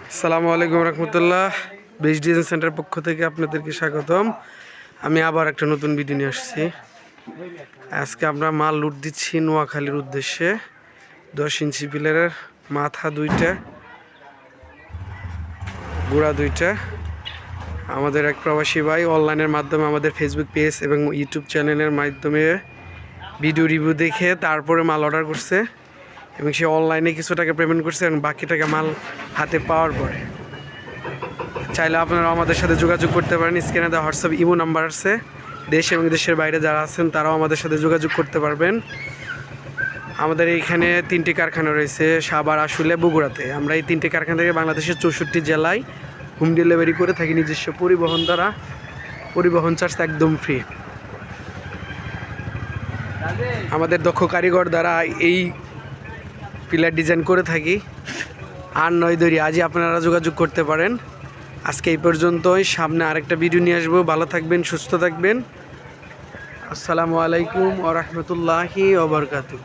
আসসালামু আলাইকুম রহমতুল্লাহ। বেশ ডিজাইন সেন্টার পক্ষ থেকে আপনাদেরকে স্বাগতম। আমি আবার একটা নতুন ভিডিও নিয়ে আসছি। আজকে আমরা মাল লুট দিচ্ছি নোয়াখালীর উদ্দেশ্যে। দশ ইঞ্চি পিলারের মাথা দুইটা, গুড়া দুইটা। আমাদের এক প্রবাসী ভাই অনলাইনের মাধ্যমে আমাদের ফেসবুক পেজ এবং ইউটিউব চ্যানেলের মাধ্যমে ভিডিও রিভিউ দেখে তারপরে মাল অর্ডার করছে। এবং সে অনলাইনে কিছু টাকা পেমেন্ট করছে এবং বাকি টাকা মাল হাতে পাওয়ার পরে। চাইলে আপনারা আমাদের সাথে যোগাযোগ করতে পারেন। স্ক্রিনে দেওয়া হোয়াটসঅ্যাপ ইমো নাম্বার আছে। দেশ এবং দেশের বাইরে যারা আছেন, তারাও আমাদের সাথে যোগাযোগ করতে পারবেন। আমাদের এইখানে তিনটি কারখানা রয়েছে সাবার আসলে বগুড়াতে। আমরা এই তিনটি কারখানা থেকে বাংলাদেশের চৌষট্টি জেলায় হোম ডেলিভারি করে থাকি। নিজস্ব পরিবহন দ্বারা পরিবহন চার্জ একদম ফ্রি আমাদের দক্ষ কারিগর দ্বারা এই পিলার ডিজাইন করে থাকি। আর নয় দরি আজই আপনারা যোগাযোগ করতে পারেন। আজকে এই পর্যন্তই, সামনে আরেকটা ভিডিও নিয়ে আসব। ভালো থাকবেন, সুস্থ থাকবেন। আসসালামু আলাইকুম ও রহমতুল্লাহি ওবরকাতু